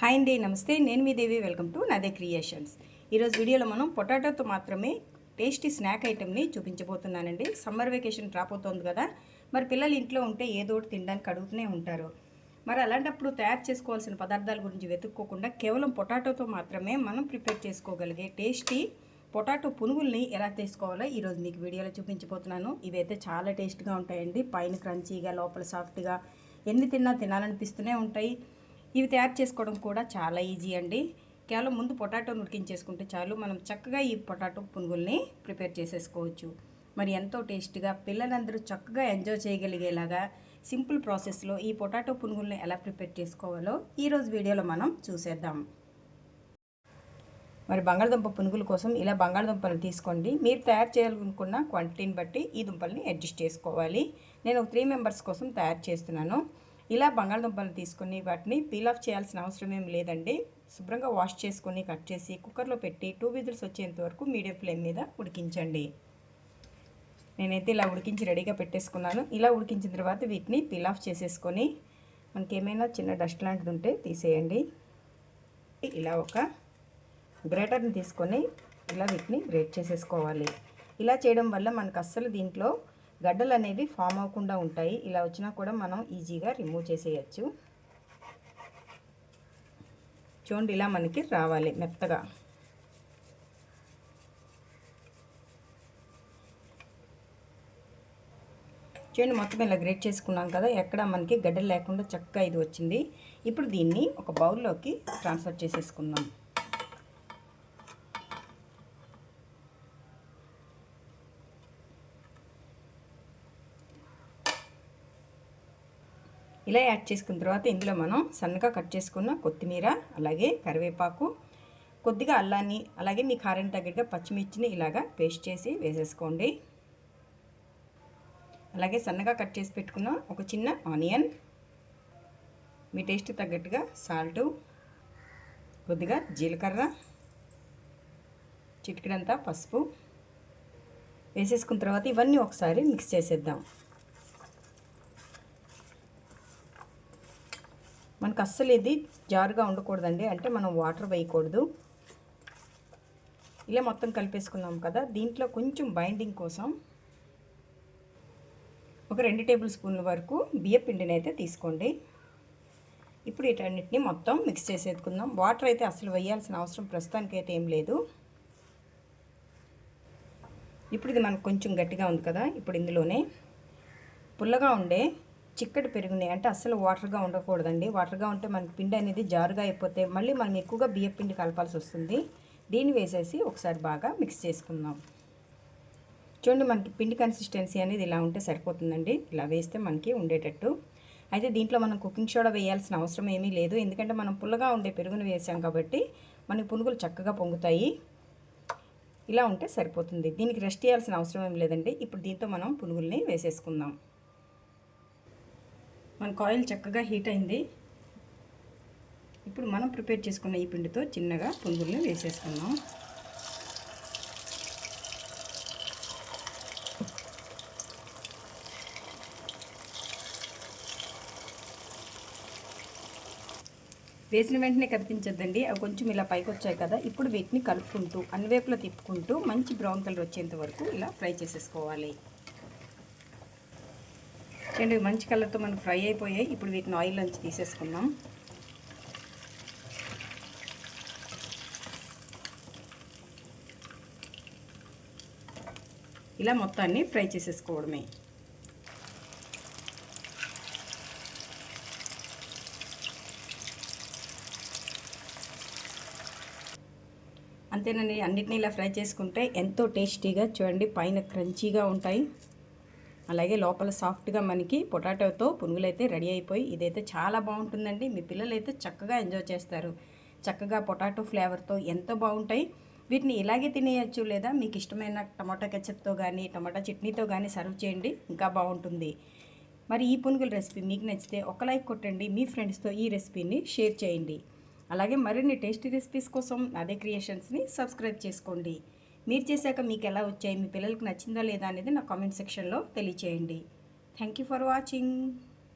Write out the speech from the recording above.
Hi అండి నమస్తే. నేను మీ దేవి. వెల్కమ్ టు నదే క్రియేషన్స్. ఈరోజు వీడియోలో మనం పొటాటోతో మాత్రమే టేస్టీ స్నాక్ ఐటెంని చూపించబోతున్నానండి. సమ్మర్ వెకేషన్ రాబోతోంది కదా. మరి పిల్లలు ఇంట్లో ఉంటే ఏదో ఒకటి తినడానికి అడుగుతూనే ఉంటారు. మరి అలాంటప్పుడు తయారు చేసుకోవాల్సిన పదార్థాల గురించి వెతుక్కోకుండా కేవలం పొటాటోతో మాత్రమే మనం ప్రిపేర్ చేసుకోగలిగే టేస్టీ పొటాటో పునుగుల్ని ఎలా తీసుకోవాలో ఈరోజు మీకు వీడియోలో చూపించబోతున్నాను. ఇవైతే చాలా టేస్ట్గా ఉంటాయండి. పైన క్రంచీగా లోపల సాఫ్ట్గా ఎన్ని తిన్నా తినాలనిపిస్తూనే ఉంటాయి. ఇవి తయారు చేసుకోవడం కూడా చాలా ఈజీ అండి. కేవలం ముందు పొటాటోని ఉడికించేసుకుంటే చాలు. మనం చక్కగా ఈ పొటాటో పునుగుల్ని ప్రిపేర్ చేసేసుకోవచ్చు. మరి ఎంతో టేస్ట్గా పిల్లలందరూ చక్కగా ఎంజాయ్ చేయగలిగేలాగా సింపుల్ ప్రాసెస్లో ఈ పొటాటో పునుగుల్ని ఎలా ప్రిపేర్ చేసుకోవాలో ఈరోజు వీడియోలో మనం చూసేద్దాం. మరి బంగాళదుంప పునుగుల కోసం ఇలా బంగాళదుంపలు తీసుకోండి. మీరు తయారు చేయాలనుకున్న క్వాంటిటీని బట్టి ఈ దుంపల్ని అడ్జస్ట్ చేసుకోవాలి. నేను త్రీ మెంబర్స్ కోసం తయారు చేస్తున్నాను. ఇలా బంగాళదుంపలను తీసుకొని వాటిని పీల్ ఆఫ్ చేయాల్సిన అవసరం ఏం లేదండి. శుభ్రంగా వాష్ చేసుకొని కట్ చేసి కుక్కర్లో పెట్టి టూ విజిల్స్ వచ్చేంత వరకు మీడియం ఫ్లేమ్ మీద ఉడికించండి. నేనైతే ఇలా ఉడికించి రెడీగా పెట్టేసుకున్నాను. ఇలా ఉడికించిన తర్వాత వీటిని పీల్ ఆఫ్ చేసేసుకొని మనకి ఏమైనా చిన్న డస్ట్ లాంటిది ఉంటే తీసేయండి. ఇలా ఒక గ్రేటర్ని తీసుకొని ఇలా వీటిని గ్రేట్ చేసేసుకోవాలి. ఇలా చేయడం వల్ల మనకు అస్సలు దీంట్లో గడ్డలు అనేవి ఫామ్ అవ్వకుండా ఉంటాయి. ఇలా వచ్చినా కూడా మనం ఈజీగా రిమూవ్ చేసేయచ్చు. చూడండి ఇలా మనకి రావాలి మెత్తగా. చూడండి మొత్తం ఇలా గ్రేట్ చేసుకున్నాం కదా ఎక్కడ మనకి గడ్డలు లేకుండా చక్కగా ఇది వచ్చింది. ఇప్పుడు దీన్ని ఒక బౌల్లోకి ట్రాన్స్ఫర్ చేసేసుకుందాం. ఇలా యాడ్ చేసుకున్న తర్వాత ఇందులో మనం సన్నగా కట్ చేసుకున్న కొత్తిమీర అలాగే కరివేపాకు కొద్దిగా అల్లాన్ని అలాగే మీ కారం తగ్గట్టుగా పచ్చిమిర్చిని ఇలాగా పేస్ట్ చేసి వేసేసుకోండి. అలాగే సన్నగా కట్ చేసి పెట్టుకున్న ఒక చిన్న ఆనియన్ మీ టేస్ట్ తగ్గట్టుగా సాల్టు కొద్దిగా జీలకర్ర చిటికడంతా పసుపు వేసేసుకున్న తర్వాత ఇవన్నీ ఒకసారి మిక్స్ చేసేద్దాం. మనకు అస్సలు ఇది జారుగా ఉండకూడదండి. అంటే మనం వాటర్ వేయకూడదు. ఇలా మొత్తం కలిపేసుకున్నాం కదా. దీంట్లో కొంచెం బైండింగ్ కోసం ఒక రెండు టేబుల్ స్పూన్ల వరకు బియ్య పిండిని అయితే తీసుకోండి. ఇప్పుడు వీటన్నిటిని మొత్తం మిక్స్ చేసేసుకుందాం. వాటర్ అయితే అసలు వేయాల్సిన అవసరం ప్రస్తుతానికి అయితే ఏం లేదు. ఇప్పుడు ఇది మనకు కొంచెం గట్టిగా ఉంది కదా. ఇప్పుడు ఇందులోనే పుల్లగా ఉండే చిక్కటి పెరుగుని అంటే అస్సలు వాటర్గా ఉండకూడదండి. వాటర్గా ఉంటే మనకి పిండి అనేది జారుగా అయిపోతే మళ్ళీ మనం ఎక్కువగా బియ్య పిండి కలపాల్సి వస్తుంది. దీన్ని వేసేసి ఒకసారి బాగా మిక్స్ చేసుకుందాం. చూడండి మనకి పిండి కన్సిస్టెన్సీ అనేది ఇలా ఉంటే సరిపోతుందండి. ఇలా వేస్తే మనకి ఉండేటట్టు. అయితే దీంట్లో మనం కుకింగ్ సోడా వేయాల్సిన అవసరం ఏమీ లేదు. ఎందుకంటే మనం పుల్లగా ఉండే పెరుగును వేసాం కాబట్టి మనకి పునుగులు చక్కగా పొంగుతాయి. ఇలా ఉంటే సరిపోతుంది. దీనికి రెస్ట్ చేయాల్సిన అవసరం ఏం లేదండి. ఇప్పుడు దీంతో మనం పునుగుల్ని వేసేసుకుందాం. మనకు ఆయిల్ చక్కగా హీట్ అయింది. ఇప్పుడు మనం ప్రిపేర్ చేసుకున్న ఈ పిండితో చిన్నగా పునుగుల్ని వేసేసుకున్నాం వేసిన వెంటనే కనిపించద్దండి అవి కొంచెం ఇలా పైకి వచ్చాయి కదా ఇప్పుడు వీటిని కలుపుకుంటూ అన్ని తిప్పుకుంటూ మంచి బ్రౌన్ కలర్ వచ్చేంత వరకు ఇలా ఫ్రై చేసేసుకోవాలి. చూడండి మంచి కలర్తో మనం ఫ్రై అయిపోయాయి. ఇప్పుడు వీటిని ఆయిల్ నుంచి తీసేసుకుందాం. ఇలా మొత్తాన్ని ఫ్రై చేసేసుకోవడమే. అంతేనండి అన్నిటిని ఇలా ఫ్రై చేసుకుంటే ఎంతో టేస్టీగా చూడండి పైన క్రంచీగా ఉంటాయి. అలాగే లోపల సాఫ్ట్గా మనకి పొటాటోతో పునుగులు అయితే రెడీ అయిపోయి ఇదైతే చాలా బాగుంటుందండి. మీ పిల్లలు అయితే చక్కగా ఎంజాయ్ చేస్తారు. చక్కగా పొటాటో ఫ్లేవర్తో ఎంతో బాగుంటాయి. వీటిని ఇలాగే తినేయచ్చు లేదా మీకు ఇష్టమైన టమాటా కెచప్తో కానీ టమాటా చట్నీతో కానీ సర్వ్ చేయండి. ఇంకా బాగుంటుంది. మరి ఈ పునుగుల రెసిపీ మీకు నచ్చితే ఒక లైక్ కొట్టండి. మీ ఫ్రెండ్స్తో ఈ రెసిపీని షేర్ చేయండి. అలాగే మరిన్ని టేస్టీ రెసిపీస్ కోసం అదే క్రియేషన్స్ని సబ్స్క్రైబ్ చేసుకోండి. మీరు చేశాక మీకు ఎలా వచ్చాయి? మీ పిల్లలకు నచ్చిందా లేదా అనేది నా కామెంట్ సెక్షన్లో తెలియచేయండి. Thank you for watching